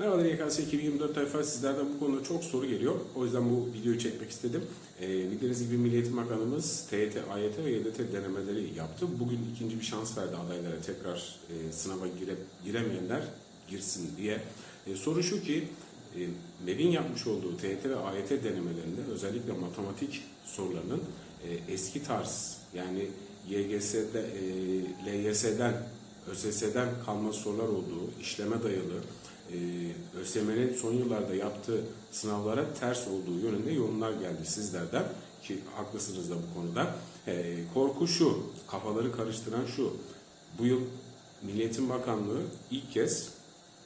Merhaba YKS 2024 tayfa sizlerden bu konuda çok soru geliyor. O yüzden bu videoyu çekmek istedim. Ee, bildiğiniz gibi Milli Eğitim Bakanımız TYT, AYT ve YDT denemeleri yaptı. Bugün ikinci bir şans verdi adaylara tekrar e, sınava gire, giremeyenler girsin diye. E, soru şu ki e, MEB'in yapmış olduğu TYT ve AYT denemelerinde özellikle matematik sorularının e, eski tarz yani YGS'de, e, LYS'den, ÖSS'den kalma sorular olduğu, işleme dayalı, e, ÖSYM'nin son yıllarda yaptığı sınavlara ters olduğu yönünde yorumlar geldi sizlerden ki haklısınız da bu konuda. E, korku şu, kafaları karıştıran şu. Bu yıl Milli Eğitim Bakanlığı ilk kez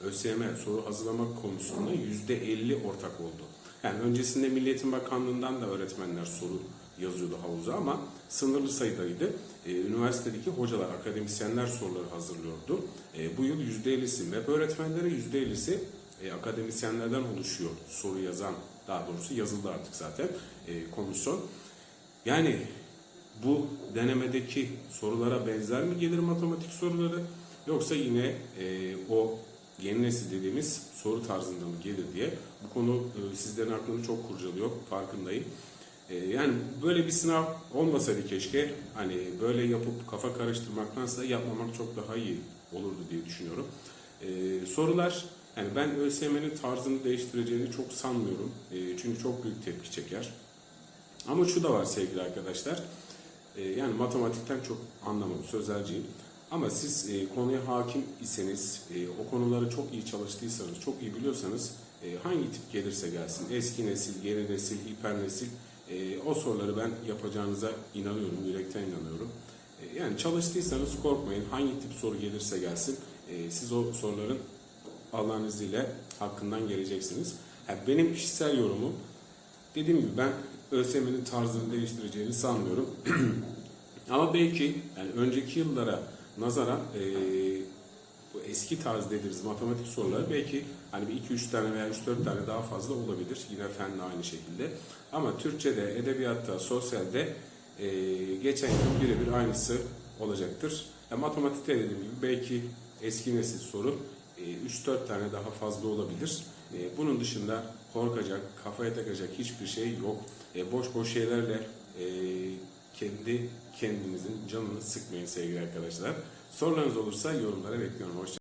ÖSYM soru hazırlama konusunda %50 ortak oldu. Yani öncesinde Milli Eğitim Bakanlığı'ndan da öğretmenler soru yazıyordu havuza ama sınırlı sayıdaydı. Ee, üniversitedeki hocalar, akademisyenler soruları hazırlıyordu. Ee, bu yıl %50'si MEP öğretmenlere, %50'si e, akademisyenlerden oluşuyor soru yazan, daha doğrusu yazıldı artık zaten e, komisyon. Yani bu denemedeki sorulara benzer mi gelir matematik soruları yoksa yine e, o yeni nesil dediğimiz soru tarzında mı gelir diye bu konu e, sizlerin aklını çok kurcalıyor farkındayım. E, yani böyle bir sınav olmasaydı keşke hani böyle yapıp kafa karıştırmaktansa yapmamak çok daha iyi olurdu diye düşünüyorum. E, sorular yani ben ÖSYM'nin tarzını değiştireceğini çok sanmıyorum. E, çünkü çok büyük tepki çeker. Ama şu da var sevgili arkadaşlar. E, yani matematikten çok anlamam, sözelciyim. Ama siz e, konuya hakim iseniz, e, o konuları çok iyi çalıştıysanız, çok iyi biliyorsanız e, hangi tip gelirse gelsin, eski nesil, yeni nesil, hiper nesil, e, o soruları ben yapacağınıza inanıyorum, yürekten inanıyorum. E, yani çalıştıysanız korkmayın, hangi tip soru gelirse gelsin, e, siz o soruların Allah'ın izniyle hakkından geleceksiniz. Ha, benim kişisel yorumum, dediğim gibi ben ÖSYM'nin tarzını değiştireceğini sanmıyorum. Ama belki yani önceki yıllara nazaran e, bu eski tarz dediğimiz matematik soruları belki hani bir 2-3 tane veya 3-4 tane daha fazla olabilir. Yine fenle aynı şekilde. Ama Türkçe'de, edebiyatta, sosyalde e, geçen yıl birebir aynısı olacaktır. Ya, matematikte dediğim gibi belki eski nesil soru 3-4 tane daha fazla olabilir. E, bunun dışında korkacak, kafaya takacak hiçbir şey yok. E, boş boş şeylerle e, kendi kendinizin canını sıkmayın sevgili arkadaşlar. Sorularınız olursa yorumlara bekliyorum. Hoşçakalın.